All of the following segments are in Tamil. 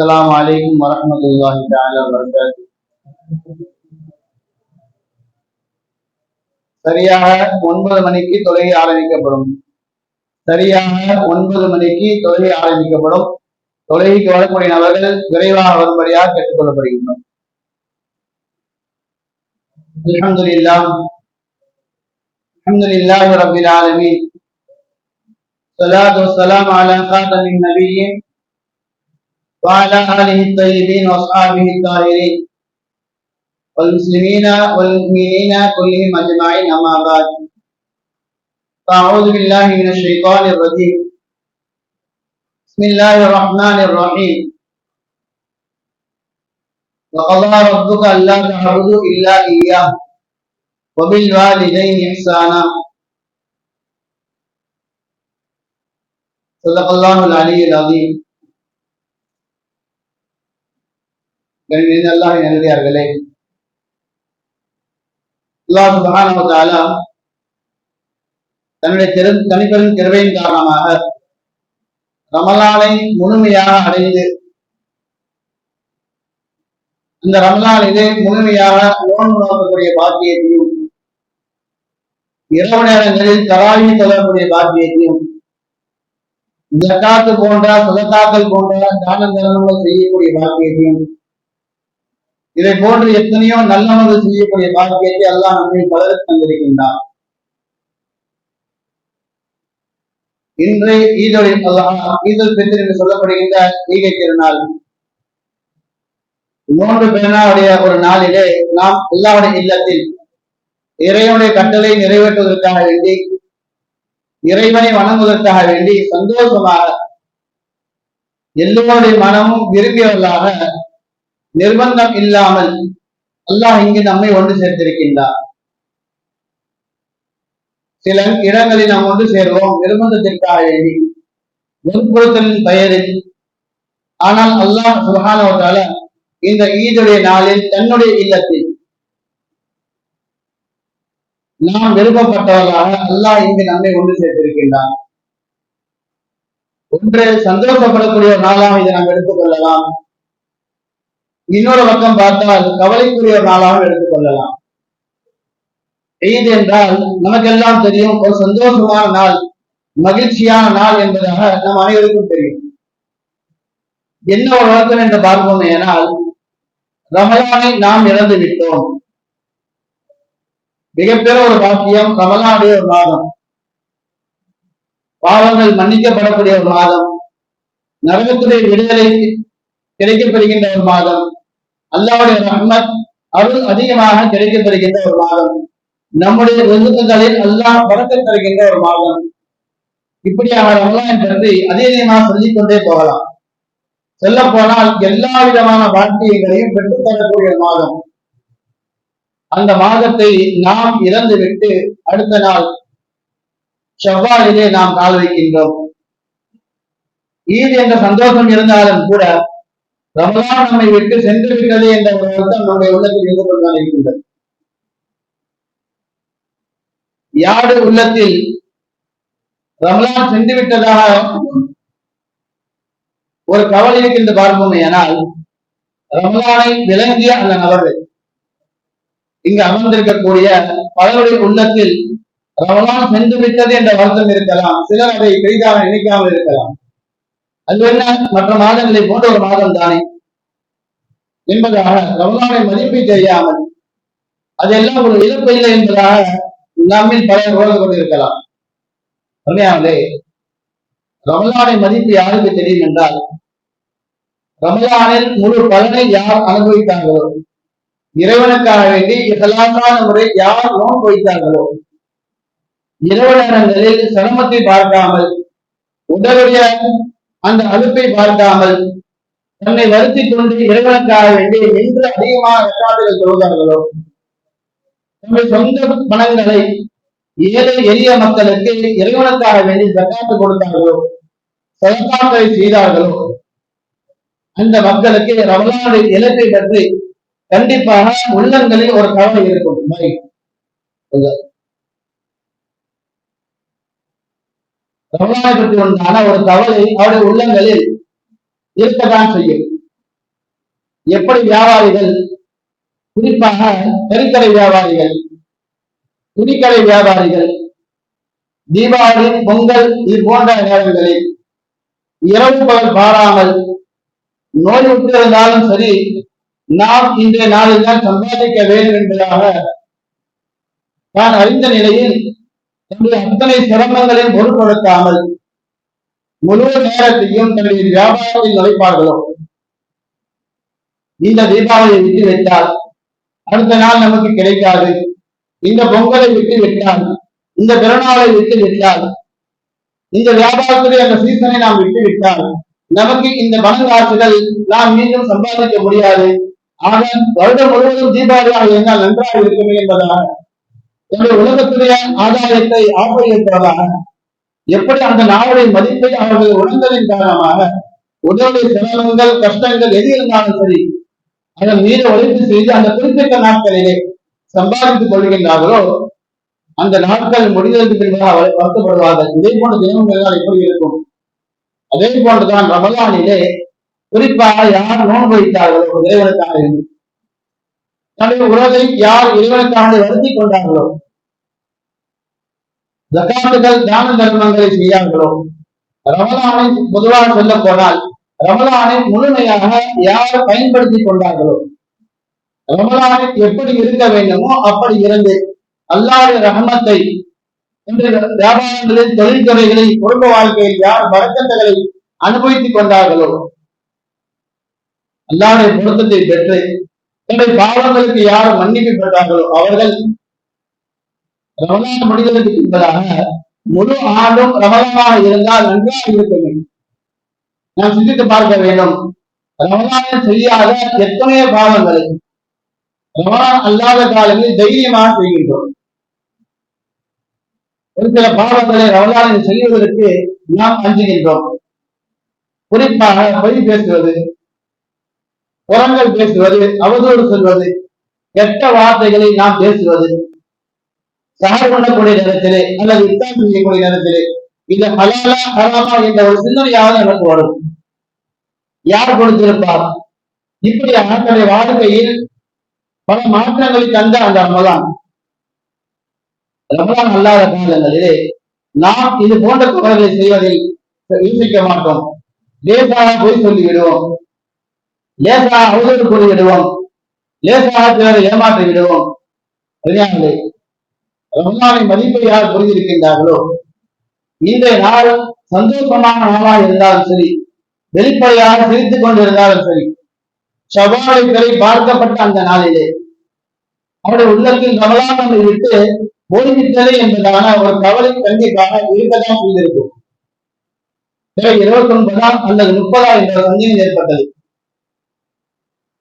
السلام عليكم ورحمة الله تعالى وبركاته சரியாக ஒன்பது மணிக்கு தொழுகை ஆரம்பிக்கப்படும் சரியாக ஒன்பது மணிக்கு தொழுகை ஆரம்பிக்கப்படும் தொழுகைக்கு வரக்கூடிய நபர்கள் விரைவாக வரும்படியாக கேட்டுக்கொள்ளப்படுகின்றோம் الحمد لله الحمد لله رب العالمين الصلاة والسلام على خاتم النبيين وعلى آله الطيبين وأصحابه الطاهرين. والمسلمين والمؤمنين كلهم أجمعين أما بعد. فأعوذ بالله من الشيطان الرجيم. بسم الله الرحمن الرحيم. وقضى ربك ألا تعبدوا إلا إياه وبالوالدين إحسانا. صدق الله العلي العظيم. கண்ணின் அல்லாஹ் அல்லாஹ் சுப்ஹானஹு வ தஆலா தன்னுடைய திரு தனிப்பெரும் திறவையின் காரணமாக ரமலானை முழுமையாக அடைந்து இந்த ரமலானிலே முழுமையாக நோன்பு நோக்கக்கூடிய பாக்கியத்தையும் இரவு நேரங்களில் தராவி தொடரக்கூடிய பாக்கியத்தையும் ஜக்காத்து போன்ற சுதத்தாக்கள் போன்ற தான தர்மங்கள் செய்யக்கூடிய பாக்கியத்தையும் இதை போன்று எத்தனையோ நல்லவர்கள் செய்யக்கூடிய பாக்கியத்தை எல்லாம் நம்மில் பலருக்கு தந்திருக்கின்றான் இன்று ஈதொழில் அல்லாஹ் ஈதல் பெற்று என்று சொல்லப்படுகின்ற ஈகை திருநாள் மூன்று பெருநாளுடைய ஒரு நாளிலே நாம் அல்லாவுடைய இல்லத்தில் இறைவனுடைய கட்டளை நிறைவேற்றுவதற்காக வேண்டி இறைவனை வணங்குவதற்காக வேண்டி சந்தோஷமாக எல்லோருடைய மனமும் விரும்பியவர்களாக நிர்பந்தம் இல்லாமல் அல்லாஹ் இங்கு நம்மை ஒன்று சேர்த்திருக்கின்றார். சில இடங்களில் நாம் ஒன்று சேர்வோம் நிர்பந்தத்திற்காக எழுதி வற்புறுத்தலின் பெயரில். ஆனால் அல்லாஹ் சுகானவற்றால இந்த ஈதுடைய நாளில் தன்னுடைய இல்லத்தில் நாம் விருப்பப்பட்டவர்களாக அல்லாஹ் இங்கு நம்மை ஒன்று சேர்த்திருக்கின்றான். ஒன்று சந்தோஷப்படக்கூடிய ஒரு நாளாக இதை நாம் எடுத்துக்கொள்ளலாம் இன்னொரு பக்கம் பார்த்தால் கவலைக்குரிய ஒரு நாளாக எடுத்துக்கொள்ளலாம் ஈத் என்றால் நமக்கெல்லாம் தெரியும் ஒரு சந்தோஷமான நாள் மகிழ்ச்சியான நாள் என்பதாக நம் அனைவருக்கும் தெரியும். என்ன ஒரு வழக்கம் என்று பார்ப்போம் ஏனால் ரமலானை நாம் இழந்து விட்டோம். மிகப்பெரிய ஒரு பாக்கியம் ரமலானுடைய ஒரு மாதம். பாவங்கள் மன்னிக்கப்படக்கூடிய ஒரு மாதம். நரகத்துடைய விடுதலை கிடைக்கப்படுகின்ற ஒரு மாதம். அல்லாவுடைய ரஹ்மத் அருள் அதிகமாக கிடைக்கப்பெறுகின்ற ஒரு மாதம். நம்முடைய விருந்துகளில் அல்லாஹ் பறக்க தருகின்ற ஒரு மாதம். இப்படியாக ரமலான் பற்றி அதிகமாக சொல்லிக் கொண்டே போகலாம். சொல்ல போனால் எல்லா விதமான வாழ்க்கைகளையும் பெற்றுத்தரக்கூடிய மாதம். அந்த மாதத்தை நாம் இறந்து விட்டு அடுத்த நாள் செவ்வாயிலே நாம் கால் வைக்கின்றோம். ஈது என்ற சந்தோஷம் இருந்தாலும் கூட ரமலான் நம்மை விட்டு சென்று விட்டது என்ற ஒரு அர்த்தம் நம்முடைய உள்ளத்தில் இருந்து கொண்டுதான் இருக்கின்றது. யாரு உள்ளத்தில் ரமலான் சென்று விட்டதாக ஒரு கவலை இருக்கின்ற பார்ப்போமே ஆனால் ரமலானை விளங்கிய அந்த நபர்கள் இங்கு அமர்ந்திருக்கக்கூடிய பலருடைய உள்ளத்தில் ரமலான் சென்று விட்டது என்ற வருத்தம் இருக்கலாம் சிலர் அதை பெரிதாக நினைக்காமல் இருக்கலாம். அது என்ன? மற்ற மாதங்களை போன்ற ஒரு மாதம் தானே. என்பதாக ரமலானை மதிப்பை தெரியாமல் அதெல்லாம் ஒரு இழப்பு இல்லை என்பதாக நம்மில் பலர் உணர்ந்து கொண்டிருக்கலாம் உண்மையாவே ரமலானை மதிப்பு யாருக்கு தெரியும் என்றால் ரமலானில் முழு பலனை யார் அனுபவித்தார்களோ இறைவனுக்காக வேண்டி இகலாமான முறை யார் நோன்பு வைத்தார்களோ இரவு நேரங்களில் சிரமத்தை பார்க்காமல் உடலுடைய அந்த அழுப்பை பார்க்காமல் தன்னை வருத்தி கொண்டு இறைவனுக்காக வேண்டி என்று அதிகமாக வெட்டாடுகள் சொல்கிறார்களோ தங்கள் சொந்த பணங்களை ஏழை எளிய மக்களுக்கு இறைவனுக்காக வேண்டி சக்காத்து கொடுத்தார்களோ சதக்காக்களை செய்தார்களோ அந்த மக்களுக்கு ரமலானுடைய இலக்கை பற்றி கண்டிப்பாக உள்ளங்களில் ஒரு கவலை இருக்கும். ரமலானை பற்றி உண்டான ஒரு கவலை அவருடைய உள்ளங்களில் இருக்கத்தான் செய்யும். எப்படி வியாபாரிகள் குறிப்பாக நெருக்கடை வியாபாரிகள் துணிக்கடை வியாபாரிகள் தீபாவளி பொங்கல் இது போன்ற நேரங்களில் இரவு பகல் பாராமல் நோய் விட்டிருந்தாலும் சரி நாம் இன்றைய நாளில் தான் சம்பாதிக்க வேண்டும் என்பதாக தான் அறிந்த நிலையில் தன்னுடைய அத்தனை சிரமங்களையும் பொருட்படுத்தாமல் முழு நேரத்தையும் தன்னுடைய வியாபாரத்தில் நுழைப்பார்களோ? இந்த தீபாவளியை விட்டு வைத்தால் அடுத்த நாள் நமக்கு கிடைக்காது. இந்த பொங்கலை விட்டு விட்டால் இந்த பிறநாளை விட்டு விட்டால் இந்த வியாபாரத்துடைய அந்த சீசனை நாம் விட்டு விட்டால் நமக்கு இந்த பணங்காசுகள் நாம் மீண்டும் சம்பாதிக்க முடியாது. ஆனால் வருடம் முழுவதும் தீபாவளியாக இருந்தால் நன்றாக இருக்குமே என்பதாக என்னுடைய உலகத்துடைய ஆதாயத்தை ஆப்பரிப்பதாக எப்படி அந்த நாவலை மதிப்பை அவர்கள் உணர்ந்ததின் காரணமாக உடலுடைய சிரமங்கள் கஷ்டங்கள் எது இருந்தாலும் சரி அதன் மீது ஒழிப்பு செய்து அந்த குறிப்பிட்ட நாட்களிலே சம்பாதித்துக் கொள்கின்றார்களோ அந்த நாட்கள் முடிவதற்கு பின்பாக வருத்தப்படுவார்கள். இதே போன்ற தினங்கள் எப்படி இருக்கும். அதே போன்றுதான் ரமலானிலே குறிப்பாக யார் நோன்பு வைத்தார்களோ இறைவனுக்காக தன்னுடைய உறவை யார் இறைவனுக்காக வருத்தி கொண்டார்களோ ஜக்காத்துகள் தான தர்மங்களை செய்யார்களோ? ரமலானை பொதுவாக சொல்ல போனால் ரமலானை முழுமையாக யார் பயன்படுத்தி கொண்டார்களோ? ரமலானை எப்படி இருக்க வேண்டுமோ அப்படி இருந்து அல்லாத ரகமத்தை இன்று வியாபாரங்களில் தொழில்துறைகளில் குடும்ப வாழ்க்கையில் யார் வழக்கங்களை அனுபவித்துக் கொண்டார்களோ? அல்லாடைய பொருத்தத்தை பெற்று தன்னுடைய பாவங்களுக்கு யார் மன்னிப்பு பெற்றார்களோ? அவர்கள் ரமலான் முடிவதற்கு என்பதாக முழு ஆண்டும் ரமலானாக இருந்தால் நன்றாக இருக்க வேண்டும். நாம் சிந்தித்து பார்க்க வேண்டும். ரமலானில் செய்யாத எத்தனையோ பாவங்களை? ரமலான் அல்லாத காலங்களில் தைரியமாக செய்கின்றோம். ஒரு சில பாவங்களை ரமலானில் செய்வதற்கு நாம் அஞ்சுகின்றோம். குறிப்பாக பொய் பேசுவது குரங்கள் பேசுவது அவதூறு சொல்வது கெட்ட வார்த்தைகளை நாம் பேசுவது சகர் பண்ணக்கூடிய நேரத்திலே அல்லது இத்தாம் செய்யக்கூடிய நேரத்திலே இந்த ஹலாலா ஹராமா என்ற ஒரு சிந்தனையாவது எனக்கு வரும். யார் கொடுத்திருப்பார்? இப்படி தன்னுடைய வாழ்க்கையில் பல மாற்றங்களை தந்த அந்த ரமலான் ரமலான் அல்லாத காலங்களிலே நாம் இது போன்ற தவறுகளை செய்வதை யோசிக்க மாட்டோம். லேசாக போய் சொல்லி விடுவோம் லேசாக அவதூறு கூறி விடுவோம் லேசாக சிலரை ஏமாற்றி விடுவோம் ரஹ்மானின் மதிப்பை யார் புரிந்திருக்கின்றார்களோ? இந்த நாள் சந்தோஷமான நாளாக இருந்தாலும் சரி வெளிப்படையாக சிரித்துக் கொண்டிருந்தாலும் சரி சவாலை பிறை பார்க்கப்பட்ட அந்த நாளிலே அவருடைய உள்ளத்தில் ரமலான் விட்டு போய்விட்டது என்பதான ஒரு கவலை கண்டிப்பாக இருக்கதான் செய்திருக்கும் இருபத்தி ஒன்பதாம் அல்லது முப்பதாம் என்ற சந்தேகம் ஏற்பட்டது.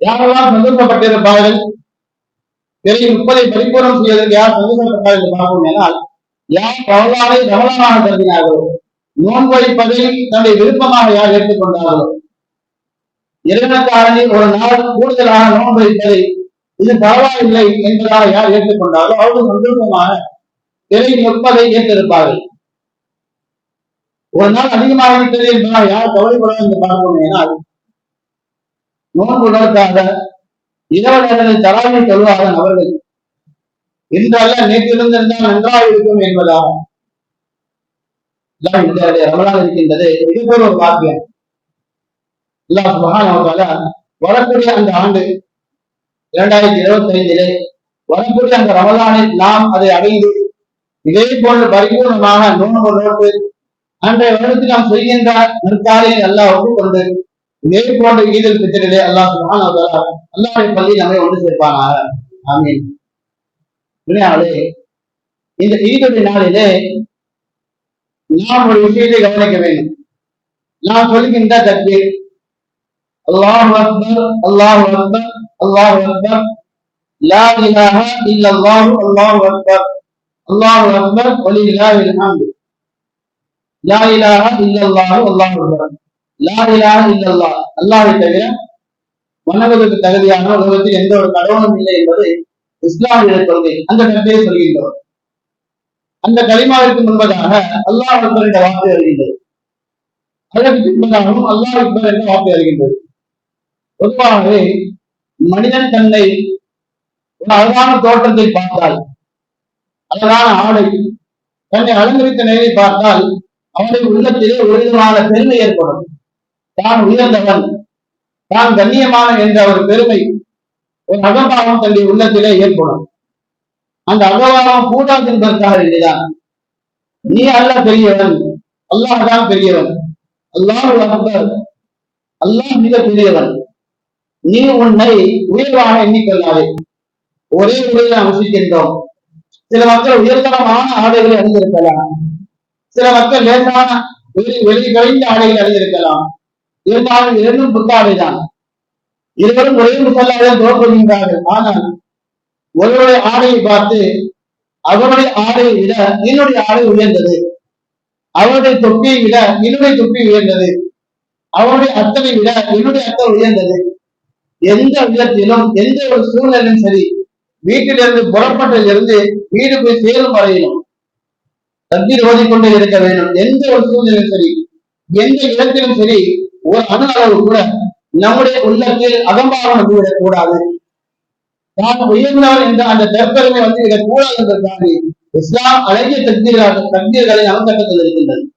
யாரெல்லாம் சந்தோஷப்பட்டிருப்பார்கள்? பிறகு முப்பதை பரிபூர்ணம் செய்வதற்கு யார் சந்தோஷப்பட்டார் என்று பார்ப்போம் என்றால் யார் ரமலானை ரமலானாக கருதினார்களோ நோன்பு வைப்பதை தன்னுடைய விருப்பமாக யார் ஏற்றுக்கொண்டார்களோ இறைவனுக்காரனி ஒரு நாள் கூடுதலாக நோன்பு வைப்பதை இது பரவாயில்லை என்பதாக யார் ஏற்றுக்கொண்டாரோ அவர்கள் சந்தோஷமாக திரை முப்பதை ஏற்றிருப்பார்கள். ஒரு நாள் அதிகமாகிவிட்டது என்பதால் யார் கவலைப்படாது என்று பார்ப்போம் ஏனால் நோன்பு உணர்க்காக இரவு நேரத்தில் தராமை சொல்வாக நபர்கள். இன்றல்ல நேற்றிருந்திருந்தால் நன்றாக இருக்கும் என்பதாகும். இந்த ரமலான் இருக்கின்றது மிகப்பெரிய ஒரு வாக்கியம். அல்லாஹ் சுபஹானவத்தால வரக்கூடிய அந்த ஆண்டு இரண்டாயிரத்தி இருபத்தி ஐந்திலே வரக்கூடிய அந்த ரமலானில் நாம் அதை அடைந்து இதே போன்று பரிபூர்ணமாக நோன்பு நோட்டு அன்றைய வருடத்தில் நாம் செய்கின்ற நற்காரியை எல்லாம் ஒப்புக்கொண்டு இதே போன்ற ஈதல் பித்திரிலே அல்லாஹ் சுபஹானவத்தால அல்லாஹ்வுடைய பள்ளி நம்மை ஒன்று சேர்ப்பானாக ஆமீன். இந்த ஈதுடைய நாளிலே நாம் ஒரு விஷயத்தை கவனிக்க வேண்டும். நாம் சொல்கின்ற தக்பீர் அல்லாஹ் அக்பர் அல்லாஹ் அக்பர் அல்லாஹ் அக்பர் லா இலாஹ இல்லல்லாஹு அல்லாஹ் அக்பர் அல்லாஹ் அக்பர் வலில்லாஹில் ஹம்து லா இலாஹ இல்லல்லாஹு அல்லாஹ் அக்பர். லா இலாஹ இல்லல்லாஹ். தவிர வணங்குவதற்கு தகுதியான உலகத்தில் எந்த ஒரு கடவுளும் இல்லை என்பது இஸ்லாமிய கொள்கை அந்த கருத்தையை சொல்கின்றோம். அந்த களிமாவிற்கு முன்பதாக அல்லாஹ் அக்பர் என்ற வார்த்தை வருகின்றது அதற்கு பின்பதாகவும் அல்லாஹ் அக்பர் என்ற வார்த்தை வருகின்றது பொதுவாகவே மனிதன் தன்னை ஒரு அழகான தோற்றத்தை பார்த்தால் அழகான ஆடை தன்னை அலங்கரித்த நிலையை பார்த்தால் அவனுடைய உள்ளத்திலே ஒரு விதமான பெருமை ஏற்படும். தான் உயர்ந்தவன். தான் கண்ணியமான என்ற ஒரு பெருமை ஒரு அகபாவம் தன்னுடைய உள்ளத்திலே ஏற்படும். அந்த அகபாவம் கூடாது என்பதற்காக இல்லைதான் நீ அல்ல பெரியவன். அல்லாஹ் தான் பெரியவன். அல்லாஹ் அக்பர். அல்லாஹ் மிக பெரியவன். நீ உன்னை உயர்வாக எண்ணிக்கொள்ளாதே. ஒரே முறையில் நாம் வசிக்கின்றோம். சில மக்கள் உயர்தரமான ஆடைகளை அணிந்திருக்கலாம். சில மக்கள் லேசான வெளி வெளி கழிந்த ஆடைகளை அணிந்திருக்கலாம். இருந்தாலும் இரண்டும் புத்தாடைதான். இருவரும் ஒரே முசல்லாதான் தோற்கொள்கின்றார்கள் ஆனால் ஒருவருடைய ஆடையை பார்த்து அவருடைய ஆடையை விட என்னுடைய ஆடை உயர்ந்தது. அவருடைய தொப்பியை விட என்னுடைய தொப்பி உயர்ந்தது. அவருடைய அத்தனை விட என்னுடைய அத்தனை உயர்ந்தது. எந்த விதத்திலும் எந்த ஒரு சூழ்நிலையும் சரி வீட்டிலிருந்து புறப்பட்டதிலிருந்து வீடு போய் சேரும் வரையிலும் தண்ணீர் ஓதிக்கொண்டே இருக்க வேண்டும். எந்த ஒரு சூழ்நிலையும் சரி எந்த இடத்திலும் சரி அதனால கூட நம்முடைய உள்ளத்தில் அகம்பாவம் வந்துவிடக் கூடாது. நான் உயர்ந்தவன் என்ற அந்த தற்பெருமை வந்து விடக் கூடாது என்பதற்காக இஸ்லாம் அழகிய தக்தீர்கள் தக்தீர்களை நமக்கு இருக்கின்றது.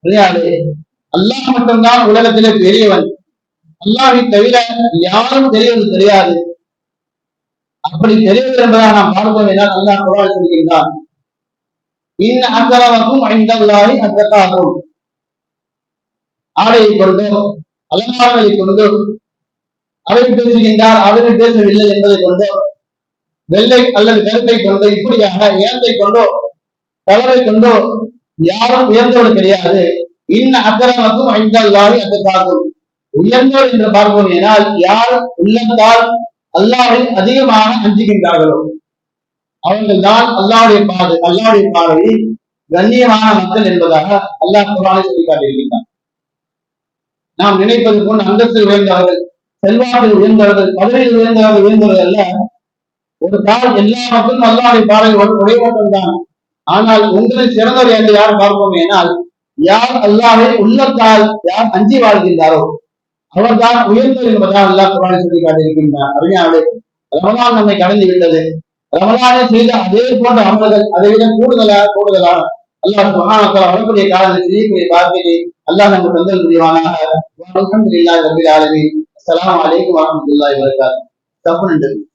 கிடையாது அல்லாஹ் மட்டும்தான் உலகத்திலே பெரியவன். அல்லாஹை தவிர யாரும் தெரியவது தெரியாது அப்படி தெரிவது என்பதாக நாம் பார்ப்போம் என்றால் அல்லாஹ் குரான் சொல்கின்றான். இன் அக்கரவக்கும் ஐந்தல்லாஹி அத்தக்காகும் ஆடையை கொண்டோ அலங்காரங்களை கொண்டோ அவர் பேசுகின்றார் அவர் பேசவில்லை என்பதை கொண்டோ வெள்ளை அல்லது கருப்பை கொண்டோ இப்படியாக ஏந்தை கொண்டோ கலரை கொண்டோ யாரும் உயர்ந்தவர் கிடையாது. இன்ன அக்கரமக்கும் அந்த அத்தக்காகும் உயர்ந்தோர் என்று பார்ப்போம் என்றால் யார் உள்ளத்தால் அல்லாவை அதிகமாக அஞ்சுகின்றார்களோ அவர்கள் தான் அல்லாவுடைய பாதை அல்லாவுடைய பார்வையில் கண்ணியமான மக்கள் என்பதாக அல்லாஹ் குரானை சொல்லி காட்டியிருக்கின்றார் நாம் நினைப்பது போல் அந்தஸ்தில் உயர்ந்தார்கள் செல்வாக்கில் உயர்ந்தார்கள் பதவியில் உயர்ந்தார்கள் உயர்ந்தவர்கள் அல்ல. ஒரு கால் எல்லா மக்களும் அல்லாவுடைய ஒரே உடையவர்கள் தான். ஆனால் உங்களில் சிறந்தவர் என்று யார் பார்ப்போம் ஏனால் யார் அல்லாவை உள்ளத்தால் யார் அஞ்சி வாழ்கின்றாரோ அவர்தான் உயர்ந்தவர் என்பதால் அல்லாஹ் குரானை சொல்லி காட்டியிருக்கின்றார் அருமையாவே ரமலான் நம்மை கடந்து விட்டது. ரமலானை செய்த அதே போன்ற அமல்கள் அதை விட கூடுதலா கூடுதலா அல்லாஹ் சுகானத்தால் வரக்கூடிய காலத்தில் செய்யக்கூடிய பார்வையை அல்லாஹ் நமக்கு தந்தல் புரிவானாக. அலமதுல்லாஹ் ரப்பில் ஆலமீன். அஸ்ஸலாமு அலைக்கும் வரஹ்மத்துல்லாஹி வபரகாத்துஹு. தப்பு நன்றி